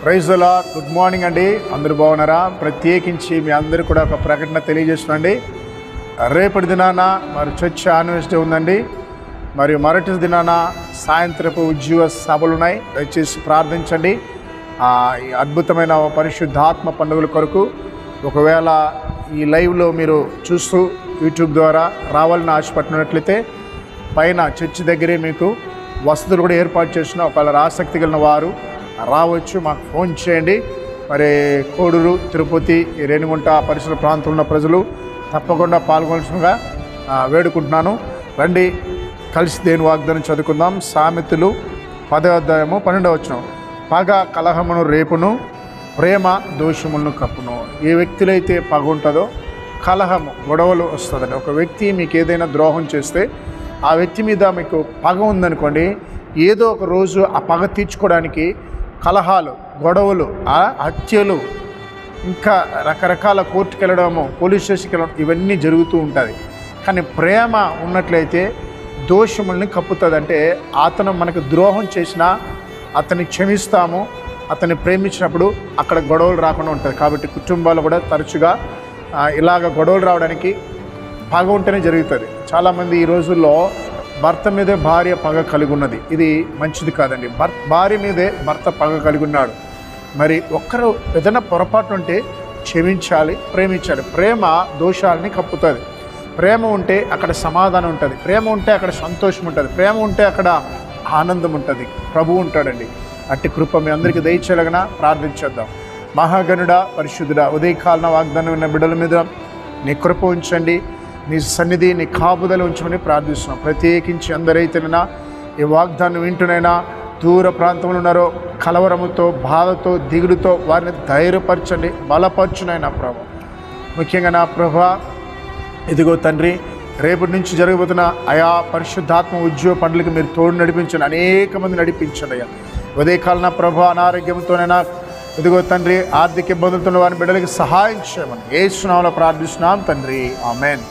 ప్రైజ్లా good morning అండి. అందరూ బాగున్నారా? ప్రత్యేకించి మీ అందరూ కూడా ఒక ప్రకటన తెలియజేస్తుందండి రేపటి దినాన మరి చర్చ్ యానివర్సిటీ ఉందండి. మరియు మరటి దినాన సాయంత్రపు ఉద్యోగ సభలు ఉన్నాయి. దయచేసి ప్రార్థించండి. ఈ అద్భుతమైన పరిశుద్ధాత్మ పండుగల కొరకు ఒకవేళ ఈ లైవ్లో మీరు చూస్తూ యూట్యూబ్ ద్వారా రావాలని ఆశపట్టినట్లయితే పైన చర్చి దగ్గరే మీకు వసతులు కూడా ఏర్పాటు చేసిన ఒకవేళ ఆసక్తి కలిగిన వారు రావచ్చు. మాకు ఫోన్ చేయండి. మరి కోడూరు తిరుపతి రేణిగుంట పరిసర ప్రాంతంలో ఉన్న ప్రజలు తప్పకుండా పాల్గొనగా వేడుకుంటున్నాను. రండి కలిసి దేని వాగ్దానం చదువుకుందాం. సామెతలు పదవ అధ్యాయము పన్నెండవ వచ్చిన పగ కలహమును రేపును ప్రేమ దోషములను కప్పును. ఏ వ్యక్తులైతే పగ ఉంటుందో కలహము గొడవలు వస్తుందని ఒక వ్యక్తి మీకు ఏదైనా ద్రోహం చేస్తే ఆ వ్యక్తి మీద మీకు పగ ఉందనుకోండి ఏదో ఒక రోజు ఆ పగ తీర్చుకోవడానికి కలహాలు గొడవలు హత్యలు ఇంకా రకరకాల కోర్టుకి వెళ్ళడము పోలీస్ స్టేషన్కి వెళ్ళడం ఇవన్నీ జరుగుతూ ఉంటుంది. కానీ ప్రేమ ఉన్నట్లయితే దోషముల్ని కప్పుతుంది అంటే అతను మనకు ద్రోహం చేసినా అతన్ని క్షమిస్తాము అతన్ని ప్రేమించినప్పుడు అక్కడ గొడవలు రాకుండా ఉంటుంది. కాబట్టి కుటుంబాలు కూడా తరచుగా ఇలాగ గొడవలు రావడానికి బాగుంటేనే ఉంటేనే జరుగుతుంది. చాలామంది ఈ రోజుల్లో భర్త మీదే భార్య పగ కలిగి ఉన్నది ఇది మంచిది కాదండి. భర్ భార్య మీదే భర్త పగ కలిగి ఉన్నాడు మరి ఒక్కరు ఏదైనా పొరపాటు ఉంటే క్షమించాలి ప్రేమించాలి. ప్రేమ దోషాలని కప్పుతుంది. ప్రేమ ఉంటే అక్కడ సమాధానం ఉంటుంది. ప్రేమ ఉంటే అక్కడ సంతోషం ఉంటుంది. ప్రేమ ఉంటే అక్కడ ఆనందం ఉంటుంది. ప్రభు ఉంటాడండి. అట్టి కృప మీ అందరికీ దయచేయలగన ప్రార్థించేద్దాం. మహాగనుడ పరిశుద్ధుడ ఉదయకాలన వాగ్దానం ఉన్న బిడ్డల మీద నీ కృప ఉంచండి. నీ సన్నిధి నీ కాపుదల ఉంచమని ప్రార్థిస్తున్నాం. ప్రత్యేకించి అందరైతేనైనా ఈ వాగ్దానం వింటునైనా దూర ప్రాంతంలో ఉన్నారో కలవరముతో బాధతో దిగుడుతో వారిని ధైర్యపరచండి బలపరచునైనా ప్రభు. ముఖ్యంగా నా ప్రభ ఇదిగో తండ్రి రేపటి నుంచి జరగబోతున్న ఆయా పరిశుద్ధాత్మ ఉద్యోగ పండ్లకి మీరు తోడు నడిపించండి అనేక మంది నడిపించండి అయ్యా. ఉదయకాలన ప్రభ అనారోగ్యంతోనైనా ఇదిగో తండ్రి ఆర్థిక ఇబ్బందులతో వారిని బిడ్డలకి సహాయం చేయమని ఏ సునామలో ప్రార్థిస్తున్నాం తండ్రి. ఆమెన్.